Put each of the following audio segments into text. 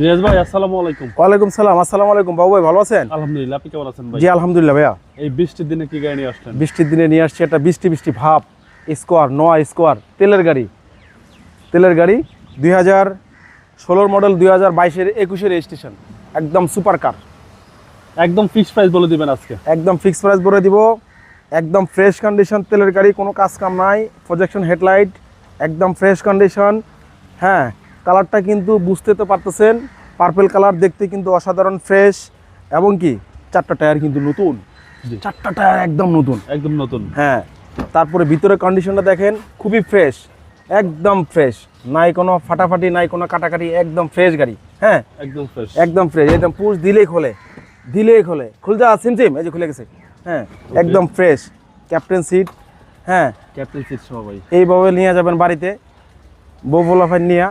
রিয়াজ ভাই আসসালামু আলাইকুম। ওয়ালাইকুম সালাম আসসালামু আলাইকুম। বাবু ভাই ভালো আছেন? আলহামদুলিল্লাহ আপনি কেমন আছেন ভাই? জি আলহামদুলিল্লাহ ভাইয়া। এই বৃষ্টির দিনে কি গাড়ি নিয়ে আসলেন? বৃষ্টির দিনে নিয়ে আসছি একটা বৃষ্টি বৃষ্টি ভাব। স্কোয়ার নোয়া স্কোয়ার তেলের গাড়ি। তেলের গাড়ি দুই হাজার ষোলোর মডেল দুই হাজার বাইশের একুশের রেজিস্ট্রেশন একদম সুপার কার একদম ফিক্স প্রাইস বলে দিবেন আজকে। একদম ফিক্স প্রাইস বলে দিব। একদম ফ্রেশ কন্ডিশন তেলের গাড়ি কোনো কাজ কাম নাই। প্রজেকশন হেডলাইট একদম ফ্রেশ কন্ডিশন হ্যাঁ কালারটা কিন্তু বুঝতে তো পারতেছেন। পার্পেল কালার দেখতে কিন্তু অসাধারণ ফ্রেশ এবং কি? চারটা টায়ার কিন্তু নতুন। চারটা টায়ার একদম নতুন। একদম নতুন। হ্যাঁ তারপরে ভিতরে কন্ডিশনটা দেখেন খুবই ফ্রেশ একদম ফ্রেশ নাই কোনো ফাটাফাটি নাই কোনো কাটাকাটি একদম ফ্রেশ গাড়ি। হ্যাঁ একদম ফ্রেশ একদম ফ্রেশ একদম পুশ দিলেই খোলে দিলেই খোলে। খুল যা সিম সিম এই যে খুলে গেছে। হ্যাঁ একদম ফ্রেশ ক্যাপ্টেন সিট হ্যাঁ। ক্যাপ্টেন সিট সহ ভাই। এইভাবে নিয়ে যাবেন বাড়িতে। বউ ফলাফাই নিয়ে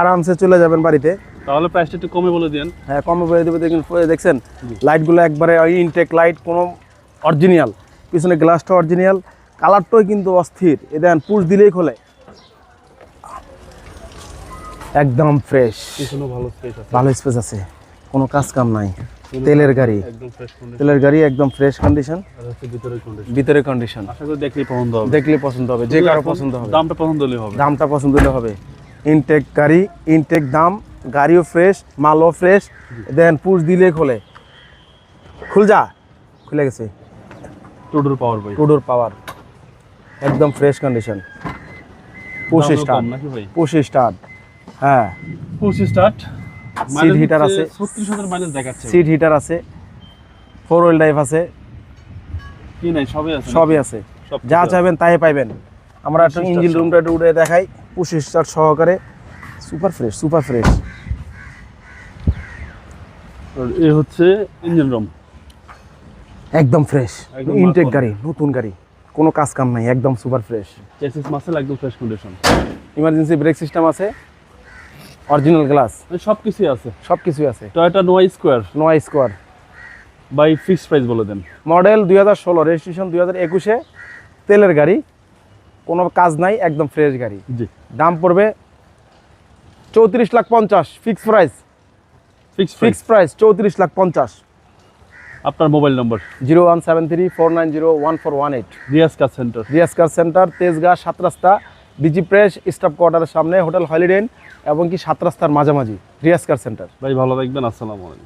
আরামসে চলে যাবেন বাড়িতে। তাহলে প্রাইসটা একটু কমে বলে দিন হ্যাঁ কমে বলে দেবে দেখুন দেখছেন? লাইটগুলো একবারে ইনটেক লাইট কোনো অরিজিনাল পিছনে গ্লাসটা অরিজিনাল কালারটাও কিন্তু অস্থির। এ দেন পুশ দিলেই খোলে। একদম ফ্রেশ ভালো স্পেস আছে। কোনো কাজ কাম নাই। তেলের গাড়ি। তেলের গাড়ি একদম ফ্রেশ কন্ডিশন ভিতরে কন্ডিশন পছন্দ হবে। দেখলে পছন্দ হবে যে কারও পছন্দ হবে। দামটা পছন্দ হলে হবে। দামটা পছন্দ হলে হবে। ইনটেক গাড়ি ইনটেক দাম গাড়িও ফ্রেশ মালও ফ্রেশ দেন পুশ দিলে খোলে। খুল যা খুলে গেছে। টুডুর পাওয়ার ভাই টুডোর পাওয়ার একদম fresh condition push start push start হ্যাঁ। পুশ স্টার্ট Seat heater আছে। সিট হিটার আছে। ফোর হুইল ড্রাইভ আছে। কি নাই সবই আছে সবই আছে। যা চাইবেন তাই পাইবেন। আমরা একটা ইঞ্জিন রুমটা একটু উঠে দেখাই। পুশ স্টার্ট সহকারে। সুপার ফ্রেশ সুপার ফ্রেশ এ হচ্ছে ইঞ্জিন রুম একদম ফ্রেশ ইনটেক গাড়ি নতুন গাড়ি। কোনো কাজ কাম নাই একদম সুপার ফ্রেশ চেসিস মাসেল একদম fresh condition emergency brake system আছে। অরিজিনাল গ্লাস সব কিছুই আছে। সব কিছুই আছে। Toyota Noah square Noah square by fix price বলে দেন। মডেল দুই হাজার ষোলো রেজিস্ট্রেশন দুই হাজার একুশে। তেলের গাড়ি কোনো কাজ নাই একদম ফ্রেশ গাড়ি। জি। দাম পড়বে চৌত্রিশ লাখ পঞ্চাশ fix price fix fix fix price চৌত্রিশ লাখ পঞ্চাশ। আপনার mobile number zero one seven three four nine zero one four one eight. Riaz car centre Riaz car centre Tejgaon Sat Rasta. DG press, staff কোয়ার্টারের সামনে, hotel হলিডেন এবং কি সাত রাস্তার মাঝামাঝি রিয়াসকার centre. ভাই, ভালো থাকবেন, আসসালামু আলাইকুম।